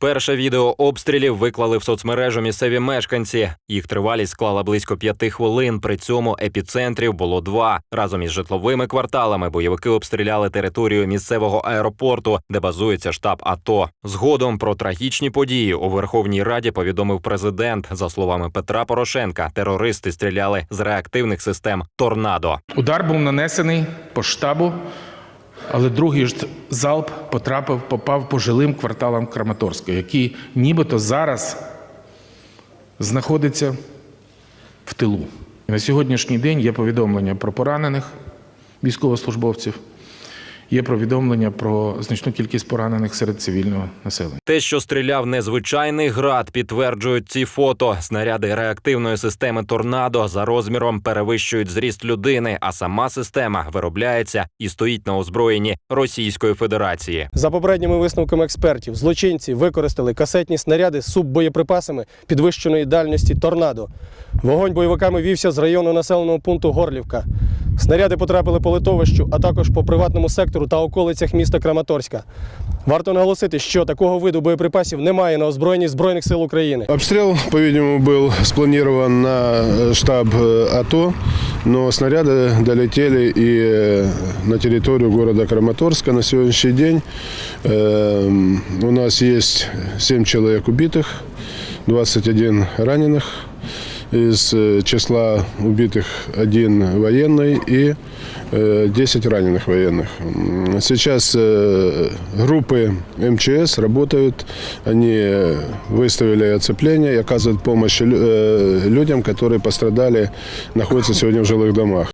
Перше відео обстрілів виклали в соцмережу місцеві мешканці. Їх тривалість склала близько п'яти хвилин. При цьому епіцентрів було два. Разом із житловими кварталами бойовики обстріляли територію місцевого аеропорту, де базується штаб АТО. Згодом про трагічні події у Верховній Раді повідомив президент. За словами Петра Порошенка, терористи стріляли з реактивних систем Торнадо. Удар був нанесений по штабу, але другий ж залп потрапив, попав по жилим кварталам Краматорська, які нібито зараз знаходиться в тилу. На сьогоднішній день є повідомлення про поранених військовослужбовців, є повідомлення про значну кількість поранених серед цивільного населення. Те, що стріляв незвичайний град, підтверджують ці фото. Снаряди реактивної системи торнадо за розміром перевищують зріст людини, а сама система виробляється і стоїть на озброєнні Російської Федерації. За попередніми висновками експертів, злочинці використали касетні снаряди з суббоєприпасами підвищеної дальності торнадо. Вогонь бойовиками вівся з району населеного пункту Горлівка. Снаряди потрапили по литовищу, а також по приватному сектору та околицях міста Краматорська. Варто наголосити, що такого виду боєприпасів немає на озброєнні Збройних сил України. Обстрел, по-видимому, был спланирован на э, штаб э, АТО, но снаряды долетели и э, на территорию города Краматорска. На сегодняшний день э, у нас есть 7 человек убитых, 21 раненых. Из э, числа убитых один военный и э, 10 раненых военных. М, Сейчас э, группы МЧС работают, они э, выставили оцепление и оказывают помощь лю- э, людям, которые пострадали, находятся сегодня в жилых домах.